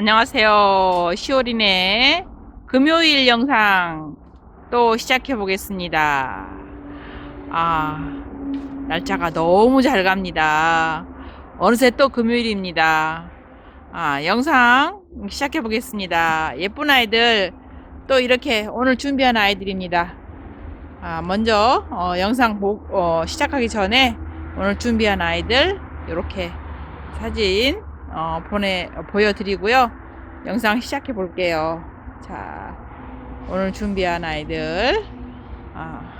안녕하세요. 10월이네. 금요일 영상 또 시작해 보겠습니다. 아, 날짜가 너무 잘 갑니다. 어느새 또 금요일입니다. 아, 영상 시작해 보겠습니다. 예쁜 아이들 또 이렇게 오늘 준비한 아이들입니다. 아, 먼저 어, 영상 보, 어, 시작하기 전에 오늘 준비한 아이들 이렇게 사진 어, 보내 어, 보여드리고요. 영상 시작해 볼게요. 자, 오늘 준비한 아이들 아,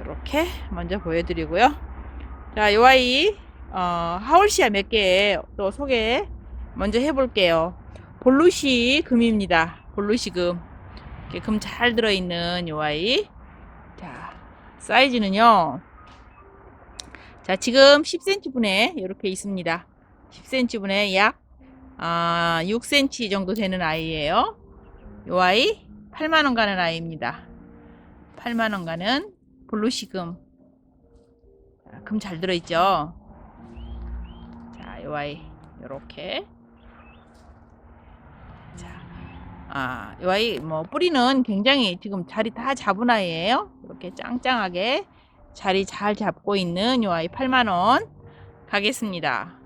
이렇게 먼저 보여드리고요. 자, 요 아이 어, 하울시아 몇 개 또 소개 먼저 해볼게요. 볼루시 금입니다. 볼루시 금. 이렇게 금잘 들어있는 요 아이. 자, 사이즈는요. 자, 지금 10cm 분에 이렇게 있습니다. 10cm 분에 약 아, 6cm 정도 되는 아이예요. 요 아이 8만 원 가는 아이입니다. 8만 원 가는 블루시금. 금 잘 들어 있죠? 자, 요 아이 요렇게 자. 아, 요 아이 뭐 뿌리는 굉장히 지금 자리 다 잡은 아이예요. 이렇게 짱짱하게 자리 잘 잡고 있는 요 아이 8만원 가겠습니다.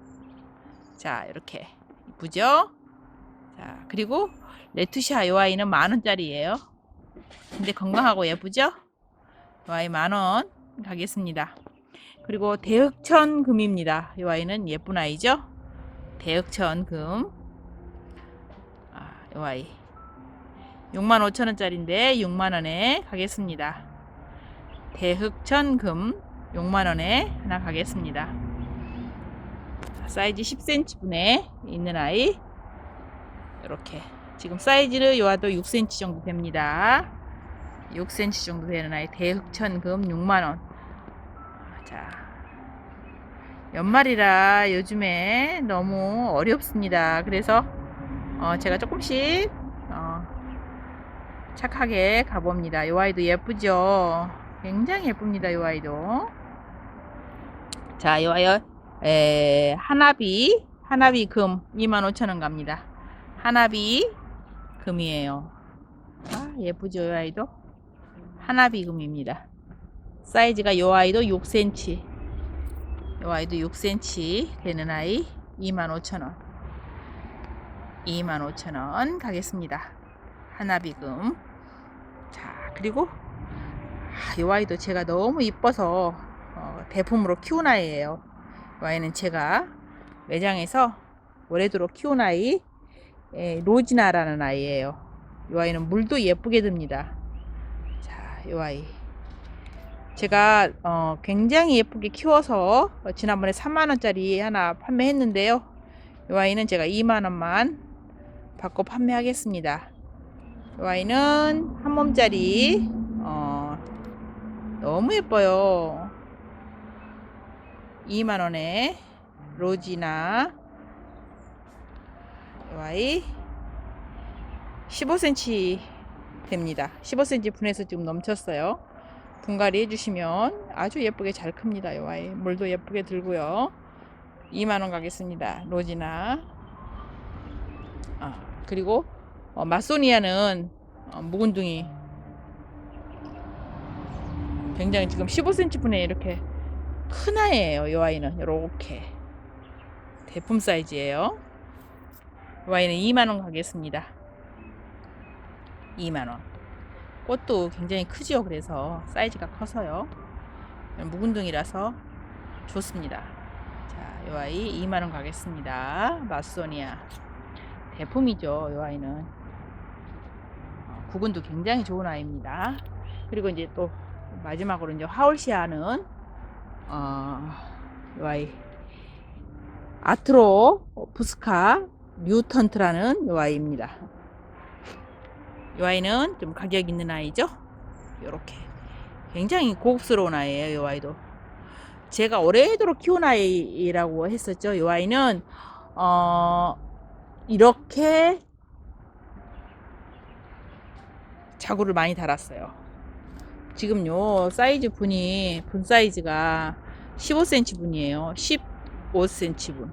자, 이렇게 이쁘죠? 자, 그리고 레투샤 요 아이는 만원짜리예요. 근데 건강하고 예쁘죠? 요 아이 만원 가겠습니다. 그리고 대흑천 금입니다. 요 아이는 예쁜 아이죠? 대흑천 금. 아, 요 아이. 65,000원짜리인데 6만원에 가겠습니다. 대흑천금 6만원에 하나 가겠습니다. 사이즈 10cm 분에 있는 아이 이렇게 지금 사이즈는 요아도 6cm 정도 됩니다. 6cm 정도 되는 아이 대흑천금 6만원 자 연말이라 요즘에 너무 어렵습니다. 그래서 어, 제가 조금씩 어, 착하게 가봅니다. 요 아이도 예쁘죠? 굉장히 예쁩니다. 이 아이도. 자, 이 아이 에, 하나비 하나비 금 25,000원 갑니다. 하나비 금이에요. 아, 예쁘죠, 이 아이도. 하나비 금입니다. 사이즈가 이 아이도 6cm. 이 아이도 6cm 되는 아이 25,000원. 25,000원 가겠습니다. 하나비 금. 자, 그리고 아, 이 아이도 제가 너무 이뻐서 어, 대품으로 키운 아이예요. 이 아이는 제가 매장에서 올해도록 키운 아이 에, 로지나라는 아이예요. 이 아이는 물도 예쁘게 듭니다. 자, 이 아이 제가 어, 굉장히 예쁘게 키워서 어, 지난번에 3만 원짜리 하나 판매했는데요. 이 아이는 제가 2만 원만 받고 판매하겠습니다. 이 아이는 한 몸짜리 어, 너무 예뻐요. 2만원에 로지나 와이 15cm 됩니다. 15cm 분해서 지금 넘쳤어요. 분갈이 해주시면 아주 예쁘게 잘 큽니다. 이 와이 물도 예쁘게 들고요. 2만원 가겠습니다. 로지나 아, 그리고 어, 마소니아는 어, 묵은둥이 굉장히 지금 15cm 분에 이렇게 큰 아이예요. 이 아이는 이렇게 대품 사이즈예요. 이 아이는 2만 원 가겠습니다. 2만 원. 꽃도 굉장히 크지요. 그래서 사이즈가 커서요. 묵은둥이라서 좋습니다. 자, 이 아이 2만 원 가겠습니다. 마소니아 대품이죠. 이 아이는 어, 구근도 굉장히 좋은 아이입니다. 그리고 이제 또 마지막으로 이제 하울시아는 어, 이 아이 아트로 부스카 뉴턴트라는 이 아이입니다. 이 아이는 좀 가격 있는 아이죠. 이렇게 굉장히 고급스러운 아이예요. 이 아이도 제가 오래도록 키운 아이라고 했었죠. 이 아이는 어, 이렇게 자구를 많이 달았어요. 지금 요 사이즈 분이 분 사이즈가 15cm 분이에요. 15cm 분.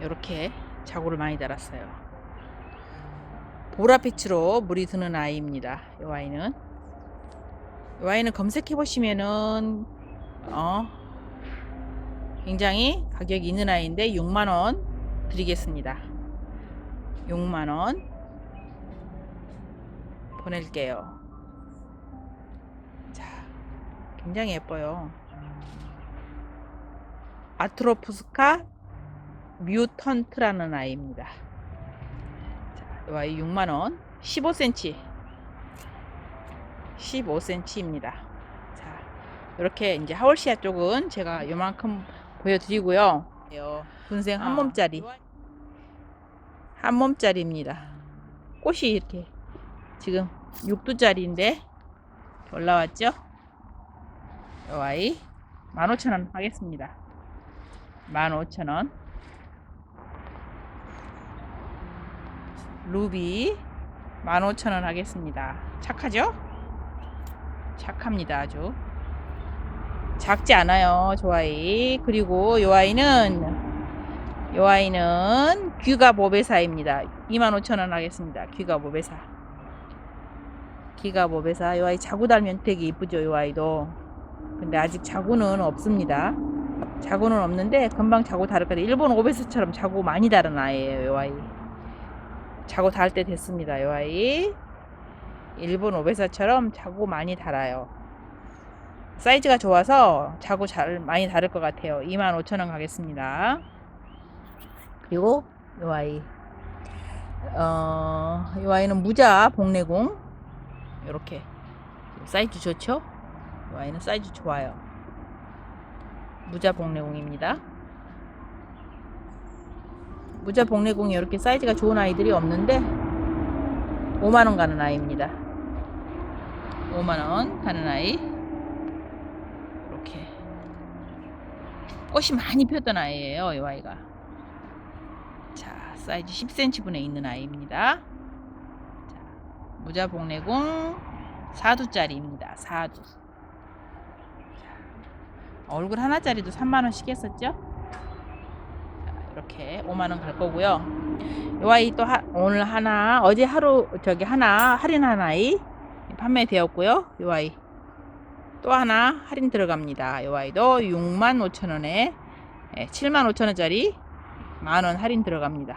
이렇게 자구를 많이 달았어요. 보라빛으로 물이 드는 아이입니다. 이 아이는 이 아이는 검색해 보시면은 어 굉장히 가격이 있는 아이인데 6만 원 드리겠습니다. 6만 원 보낼게요. 자, 굉장히 예뻐요. 아트로푸스카 뮤턴트라는 아이입니다. 자, 이 아이 6만 원, 15cm, 15cm입니다. 자, 이렇게 이제 하월시아 쪽은 제가 요만큼 보여드리고요. 분생 한 몸짜리, 한 몸짜리입니다. 꽃이 이렇게 지금 6두짜리인데 올라왔죠? 이 아이 15,000원 하겠습니다. 15,000원. 루비 15,000원 하겠습니다. 착하죠? 착합니다. 아주. 작지 않아요. 저 아이. 그리고 요 아이는 요 아이는 귀가 모베사입니다. 25,000원 하겠습니다. 귀가 모베사. 귀가 모베사. 요 아이 자구 달면 되게 이쁘죠. 요 아이도. 근데 아직 자구는 없습니다. 자구는 없는데 금방 자구 다를 거예요. 일본 오베스처럼 자구 많이 다른 아이예요. 요 아이. 자구 달때 됐습니다. 요 아이. 일본 오베사처럼 자구 많이 달아요. 사이즈가 좋아서 자구 잘 많이 다를 것 같아요. 25,000원 가겠습니다. 그리고 요 아이. 어, 요 아이는 무자 복내공. 요렇게. 사이즈 좋죠? 요 아이는 사이즈 좋아요. 무자 복내공입니다. 무자 복내공이 이렇게 사이즈가 좋은 아이들이 없는데 5만원 가는 아이입니다. 5만원 가는 아이. 이렇게. 꽃이 많이 폈던 아이예요, 이 아이가. 자, 사이즈 10cm 분에 있는 아이입니다. 자, 무자 복내공 4두짜리입니다. 4두. 얼굴 하나짜리도 3만원씩 했었죠? 자, 이렇게 5만원 갈 거고요. 이 아이 또 하, 오늘 하나, 어제 하루, 저기 하나, 할인한 아이 판매되었고요. 이 아이. 또 하나 할인 들어갑니다. 이 아이도 6만 5천원에 7만 5천원짜리 만원 할인 들어갑니다.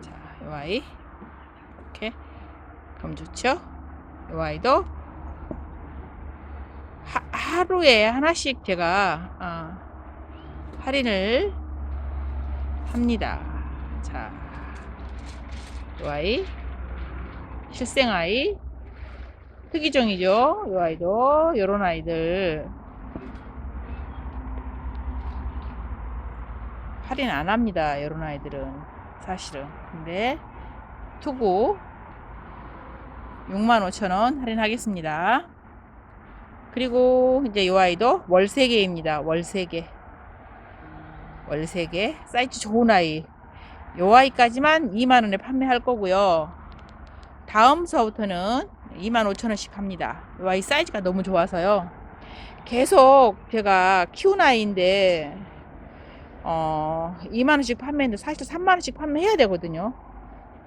자, 이 아이. 이렇게. 그럼 좋죠? 이 아이도 하, 하루에 하나씩 제가 어, 할인을 합니다. 자, 이 아이 실생 아이 특이종이죠. 이 아이도 요런 아이들 할인 안 합니다. 요런 아이들은 사실은 근데 투구 65,000원 할인하겠습니다. 그리고 이제 이 아이도 월세개입니다. 월세개. 월세개. 사이즈 좋은 아이. 요 아이까지만 2만원에 판매할 거고요. 다음서부터는 25,000원씩 합니다. 요 아이 사이즈가 너무 좋아서요. 계속 제가 키운 아이인데, 어, 2만원씩 판매했는데 사실 3만원씩 판매해야 되거든요.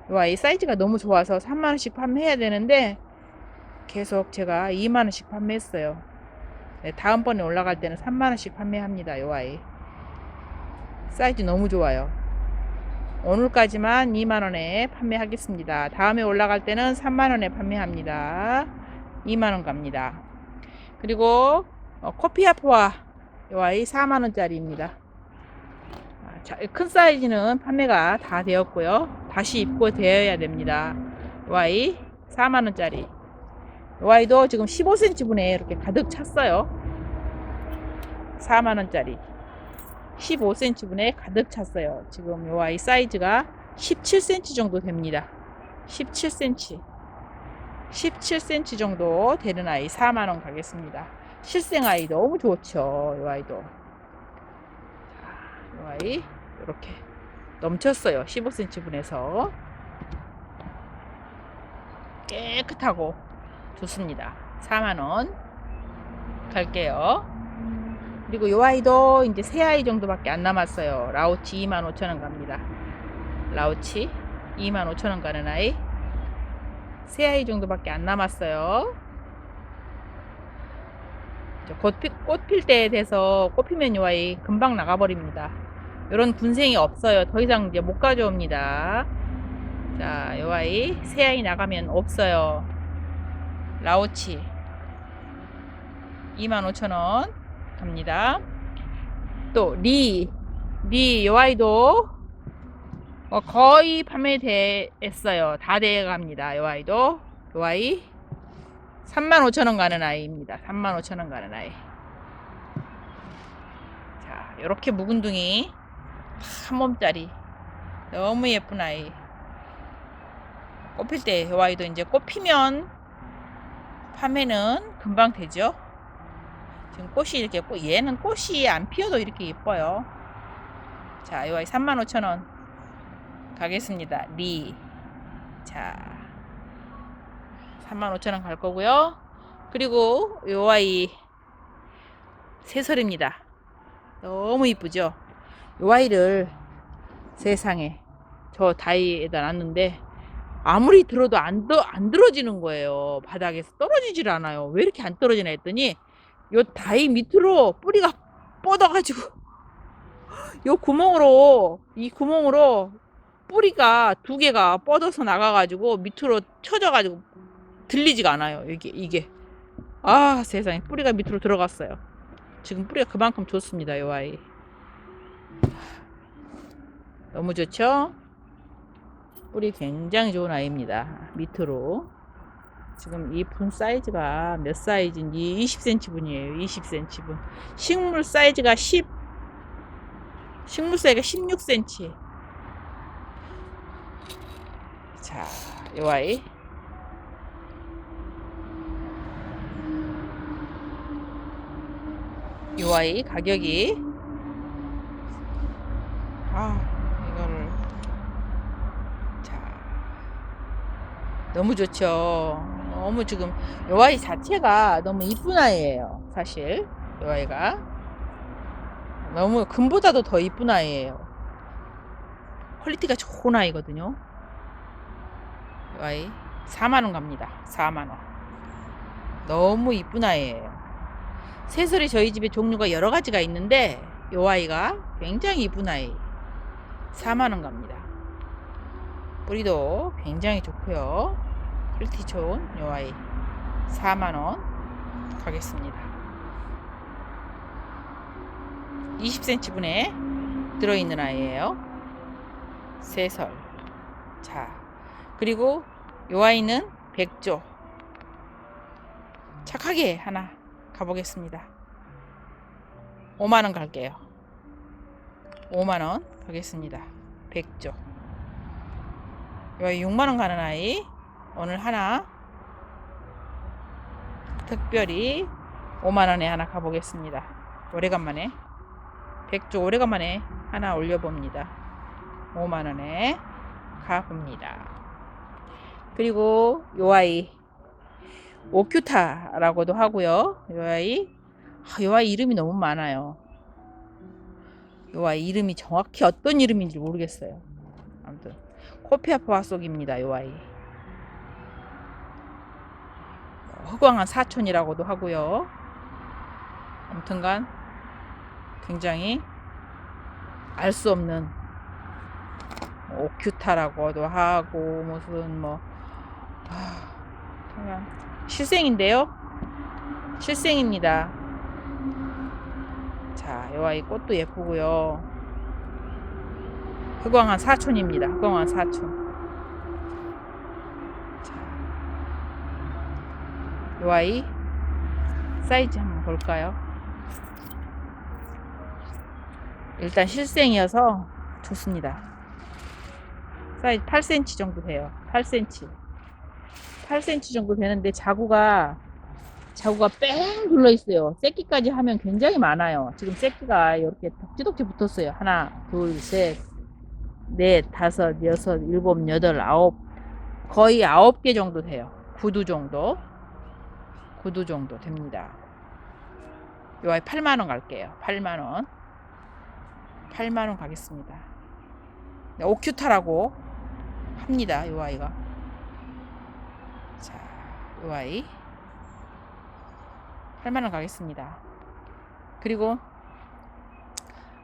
요 아이 사이즈가 너무 좋아서 3만원씩 판매해야 되는데, 계속 제가 2만원씩 판매했어요. 네, 다음번에 올라갈 때는 3만원씩 판매합니다. 요 아이. 사이즈 너무 좋아요. 오늘까지만 2만원에 판매하겠습니다. 다음에 올라갈 때는 3만원에 판매합니다. 2만원 갑니다. 그리고 어, 코피아포아 요 아이 4만원짜리입니다. 큰 사이즈는 판매가 다 되었고요. 다시 입고 되어야 됩니다. 요 아이 4만원짜리. 요 아이도 지금 15cm 분에 이렇게 가득 찼어요. 4만원짜리. 15cm 분에 가득 찼어요. 지금 요 아이 사이즈가 17cm 정도 됩니다. 17cm. 17cm 정도 되는 아이 4만원 가겠습니다. 실생 아이 너무 좋죠. 요 아이도. 요 아이 이렇게 넘쳤어요. 15cm 분에서. 깨끗하고 좋습니다. 4만원 갈게요. 그리고 이 아이도 이제 세 아이 정도밖에 안 남았어요. 라우치 25,000원 갑니다. 라우치 25,000원 가는 아이. 세 아이 정도밖에 안 남았어요. 꽃필 때 돼서 꽃피면 요 아이 금방 나가버립니다. 이런 군생이 없어요. 더 이상 이제 못 가져옵니다. 자, 요 아이 새 아이 나가면 없어요. 라오치 25,000원 갑니다. 또 리, 리 요 아이도 어, 거의 판매됐어요. 다 돼갑니다. 요 아이도 요 아이 35,000원 가는 아이입니다. 35,000원 가는 아이. 자, 요렇게 묵은둥이 한 몸짜리 너무 예쁜 아이. 꽃필 때 요 아이도 이제 꽃피면 판매는 금방 되죠. 지금 꽃이 이렇게 꽃 얘는 꽃이 안 피어도 이렇게 예뻐요. 자, 요 아이 35,000원 가겠습니다. 리. 자. 35,000원 갈 거고요. 그리고 요 아이 새설입니다. 너무 이쁘죠? 요 아이를 세상에 저 다이에다 놨는데 아무리 들어도 안, 더, 안 들어지는 거예요. 바닥에서 떨어지질 않아요. 왜 이렇게 안 떨어지나 했더니 요 다이 밑으로 뿌리가 뻗어가지고 요 구멍으로 이 구멍으로 뿌리가 두 개가 뻗어서 나가가지고 밑으로 쳐져가지고 들리지가 않아요. 이게 이게 아 세상에 뿌리가 밑으로 들어갔어요. 지금 뿌리가 그만큼 좋습니다. 요 아이 너무 좋죠? 뿌리 굉장히 좋은 아이입니다. 밑으로 지금 이 분 사이즈가 몇 사이즈인지 20cm 분이에요. 20cm 분. 식물 사이즈가 10 식물 사이즈가 16cm. 자, 요 아이 요 아이 가격이 아 이거를 자 너무 좋죠. 너무 지금 요 아이 자체가 너무 이쁜 아이예요 사실. 요 아이가. 너무 금보다도 더 이쁜 아이예요. 퀄리티가 좋은 아이거든요. 요 아이 4만 원 갑니다. 4만 원. 너무 이쁜 아이예요. 새소리 저희 집에 종류가 여러 가지가 있는데 요 아이가 굉장히 이쁜 아이. 4만 원 갑니다 뿌리도 굉장히 좋고요 퀄리티 좋은 요 아이 4만원 가겠습니다 20cm 분에 들어있는 아이예요 새설 자 그리고 요 아이는 백조 착하게 하나 가보겠습니다. 5만원 갈게요. 5만원 가겠습니다. 100조. 여기 6만원 가는 아이. 오늘 하나. 특별히 5만원에 하나 가보겠습니다. 오래간만에. 100조 오래간만에 하나 올려봅니다. 5만원에 가봅니다. 그리고 요 아이 오큐타라고도 하고요. 요 아이, 아, 요 아이 이름이 너무 많아요. 요 아이 이름이 정확히 어떤 이름인지 모르겠어요. 아무튼 코피아 포화 속입니다. 요 아이. 흑광한 사촌이라고도 하고요. 아무튼간 굉장히 알 수 없는 오큐타라고도 하고 무슨 뭐 아, 그냥 실생인데요. 실생입니다. 자, 요 아이 꽃도 예쁘고요. 흑광한 사촌입니다. 흑광한 사촌. 자, 요 아이 사이즈 한번 볼까요? 일단 실생이어서 좋습니다. 사이즈 8cm 정도 돼요. 8cm. 8cm 정도 되는데 자구가 자구가 뺑 둘러 있어요. 새끼까지 하면 굉장히 많아요. 지금 새끼가 이렇게 덕지덕지 붙었어요. 하나, 둘, 셋, 넷, 다섯, 여섯, 일곱, 여덟, 아홉 거의 아홉 개 정도 돼요. 구두 정도. 구두 정도 됩니다. 요 아이 8만원 갈게요 8만원 8만원 가겠습니다 네, 오큐타라고 합니다 요 아이가 자 요 아이 8만원 가겠습니다 그리고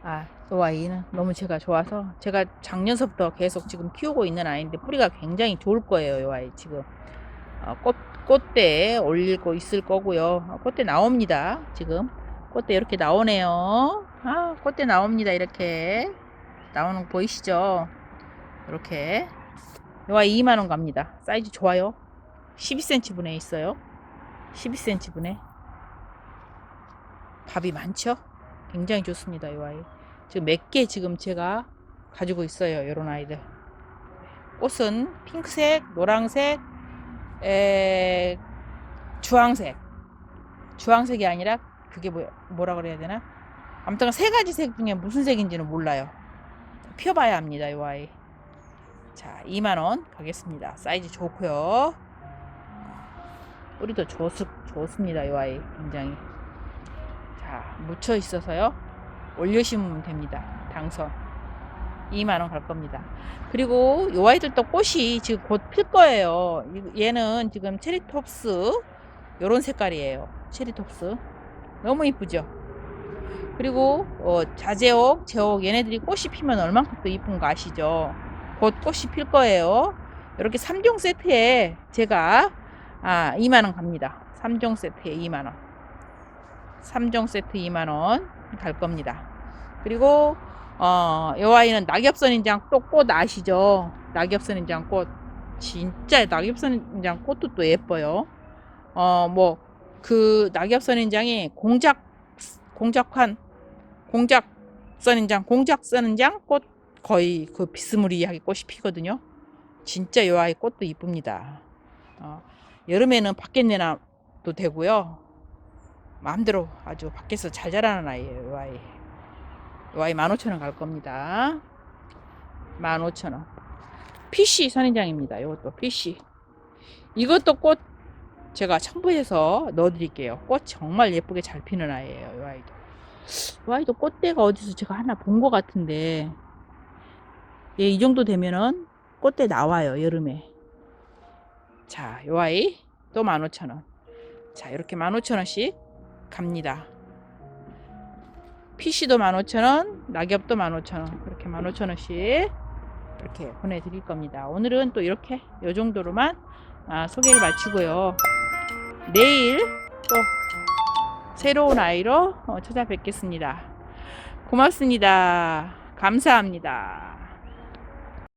아, 요 아이는 너무 제가 좋아서 제가 작년서부터 계속 지금 키우고 있는 아이인데 뿌리가 굉장히 좋을 거예요. 요 아이 지금 어, 꽃 꽃대 올릴 거 있을 거고요. 어, 꽃대 나옵니다. 지금 꽃대 이렇게 나오네요. 아, 꽃대 나옵니다. 이렇게 나오는 거 보이시죠? 이렇게 요 아이 2만 원 갑니다. 사이즈 좋아요. 12cm 분에 있어요. 12cm 분에 밥이 많죠? 굉장히 좋습니다. 이 아이. 지금 몇 개 지금 제가 가지고 있어요. 이런 아이들. 꽃은 핑크색, 노랑색, 에, 주황색. 주황색이 아니라 그게 뭐, 뭐라 그래야 되나? 아무튼 세 가지 색 중에 무슨 색인지는 몰라요. 피워봐야 합니다. 이 아이. 자, 2만원 가겠습니다. 사이즈 좋고요. 뿌리도 좋, 좋습니다. 이 아이. 굉장히. 자, 묻혀 있어서요. 올려 심으면 됩니다. 당선. 2만원 갈 겁니다. 그리고 요 아이들도 꽃이 지금 곧 필 거예요. 이- 얘는 지금 체리톱스 요런 색깔이에요. 체리톱스. 너무 이쁘죠? 그리고 어, 자제옥, 제옥 얘네들이 꽃이 피면 얼만큼 또 이쁜 거 아시죠? 곧 꽃이 필 거예요. 이렇게 3종 세트에 제가 아, 2만원 갑니다. 3종 세트에 2만원. 3종 세트 2만원 갈 겁니다. 그리고 어, 요 아이는 낙엽선 인장 또꽃 아시죠? 낙엽선 인장 꽃. 진짜 낙엽선 인장 꽃도 또 예뻐요. 어, 뭐, 그 낙엽선 인장이 공작, 공작한, 공작 선인장, 공작 선인장 꽃 거의 그 비스무리하게 꽃이 피거든요. 진짜 요 아이 꽃도 이쁩니다. 어, 여름에는 밖에 내놔도 되고요. 마음대로 아주 밖에서 잘 자라는 아이예요, 이 아이. 이 아이 15,000원 갈 겁니다. 15,000원. PC 선인장입니다. 이것도 PC. 이것도 꽃 제가 첨부해서 넣어드릴게요. 꽃 정말 예쁘게 잘 피는 아이예요, 이 아이도. 이 아이도 꽃대가 어디서 제가 하나 본 것 같은데, 예, 이 정도 되면은 꽃대 나와요, 여름에. 자, 이 아이 또 15,000원. 자, 이렇게 15,000원씩 갑니다. PC도 15,000원, 낙엽도 15,000원. 그렇게 15,000원씩 이렇게 보내드릴 겁니다. 오늘은 또 이렇게 요 정도로만 아, 소개를 마치고요. 내일 또 새로운 아이로 어, 찾아뵙겠습니다. 고맙습니다. 감사합니다.